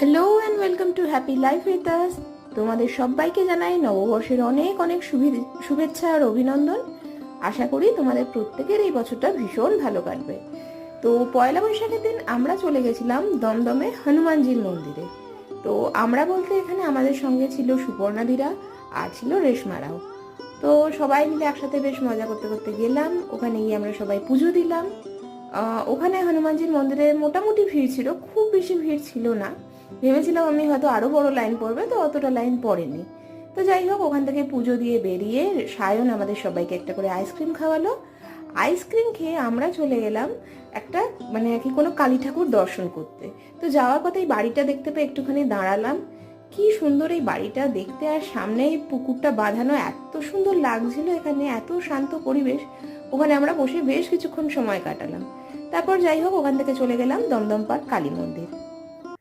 Hello and welcome to happy life with us তোমাদের সবাইকে জানাই নববর্ষের অনেক অনেক শুভে- শুভেচ্ছা আর অভিনন্দন। আশা করি তোমাদের প্রত্যেকের এই বছরটা ভীষণ ভালো কাটবে। তো পয়লা বৈশাখের দিন আমরা চলে গেছিলাম দমদমে হনুমানজির মন্দিরে। তো আমরা বলতে এখানে আমাদের সঙ্গে ছিল সুপর্ণাদিরা আর ছিল রেশমারাও তো সবাই মিলে একসাথে বেশ মজা করতে করতে গেলাম। ওখানে গিয়ে আমরা সবাই পুজো দিলাম। ওখানে হনুমানজির মন্দিরে মোটামুটি ভিড় ছিল, খুব বেশি ভিড় ছিল না। ভেবেছিলাম আমি হয়তো আরও বড় লাইন পড়বে, তো অতটা লাইন পড়েনি। তো যাই হোক, ওখান থেকে পুজো দিয়ে বেরিয়ে সায়ন আমাদের সবাইকে একটা করে আইসক্রিম খাওয়ালো। আইসক্রিম খেয়ে আমরা চলে গেলাম একটা মানে কি কোনো কালী ঠাকুর দর্শন করতে। তো যাওয়ার পথে এই বাড়িটা দেখতে পেয়ে একটুখানি দাঁড়ালাম। কি সুন্দর এই বাড়িটা দেখতে, আর সামনে এই পুকুরটা বাঁধানো এত সুন্দর লাগছিল এখানে, এত শান্ত পরিবেশ। ওখানে আমরা বসে বেশ কিছুক্ষণ সময় কাটালাম। তারপর যাই হোক, ওখান থেকে চলে গেলাম দমদম পার্ক কালী মন্দির।